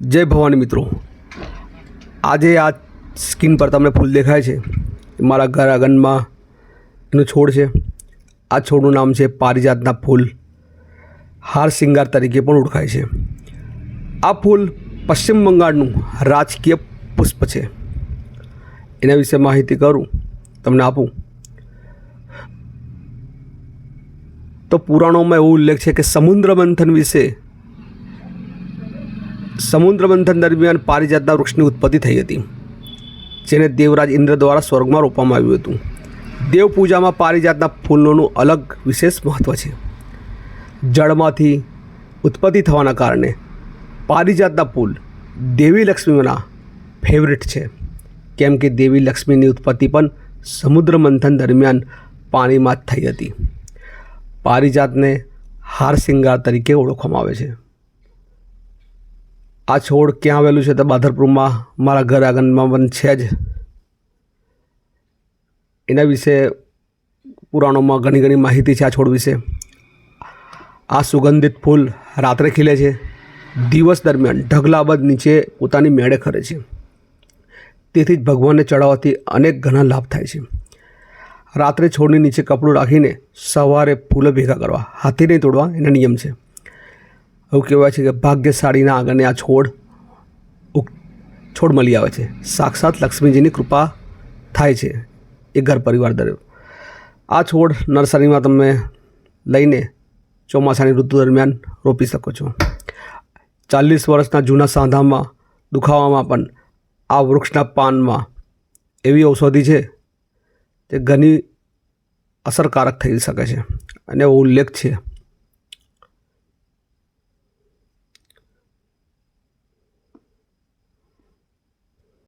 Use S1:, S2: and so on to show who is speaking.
S1: જય ભવાની મિત્રો. આજે આ સ્કીન પર તમને ફૂલ દેખાય છે. મારા ઘર આંગણમાં એનો છોડ છે. આ છોડનું નામ છે પારિજાતના ફૂલ. હાર શિંગાર તરીકે પણ ઓળખાય છે. આ ફૂલ પશ્ચિમ બંગાળનું રાજકીય પુષ્પ છે. એના વિશે માહિતી કરું, તમને આપું. તો પુરાણોમાં એવો ઉલ્લેખ છે કે સમુદ્ર મંથન વિશે સમુદ્ર મંથન દરમિયાન પારિજાતના વૃક્ષની ઉત્પત્તિ થઈ હતી, જેને દેવરાજ ઇન્દ્ર દ્વારા સ્વર્ગમાં રોપવામાં આવ્યું હતું. દેવ પૂજામાં પારિજાતના ફૂલોનું અલગ વિશેષ મહત્ત્વ છે. જળમાંથી ઉત્પત્તિ થવાના કારણે પારિજાતના ફૂલ દેવી લક્ષ્મીના ફેવરિટ છે. કેમ કે દેવી લક્ષ્મીની ઉત્પત્તિ પણ સમુદ્ર મંથન દરમિયાન પાણીમાં જ થઈ હતી. પારિજાતને હાર શિંગાર તરીકે ઓળખવામાં આવે છે. આ છોડ ક્યાં આવેલું છે તો બાધરપુરમાં? મારા ઘર આંગણમાં પણ છે જ. એના વિશે પુરાણોમાં ઘણી ઘણી માહિતી છે આ છોડ વિશે. આ સુગંધિત ફૂલ રાત્રે ખીલે છે. દિવસ દરમિયાન ઢગલાબદ નીચે પોતાની મેળે ખરે છે. તેથી જ ભગવાનને ચડાવવાથી અનેક ઘણા લાભ થાય છે. રાત્રે છોડની નીચે કપડું રાખીને સવારે ફૂલો ભેગા કરવા, હાથી નહીં તોડવા એના નિયમ છે. એવું કહેવાય છે કે ભાગ્યશાળીના આંગણે આ છોડ છોડ મળી આવે છે. સાક્ષાત લક્ષ્મીજીની કૃપા થાય છે એ ઘર પરિવાર દરમિયાન આ છોડ નર્સરીમાં તમે લઈને ચોમાસાની ઋતુ દરમિયાન રોપી શકો છો. ચાલીસ વર્ષના જૂના સાંધામાં દુખાવામાં પણ આ વૃક્ષના પાનમાં એવી ઔષધિ છે જે ઘણી અસરકારક થઈ શકે છે. અને ઉલ્લેખ છે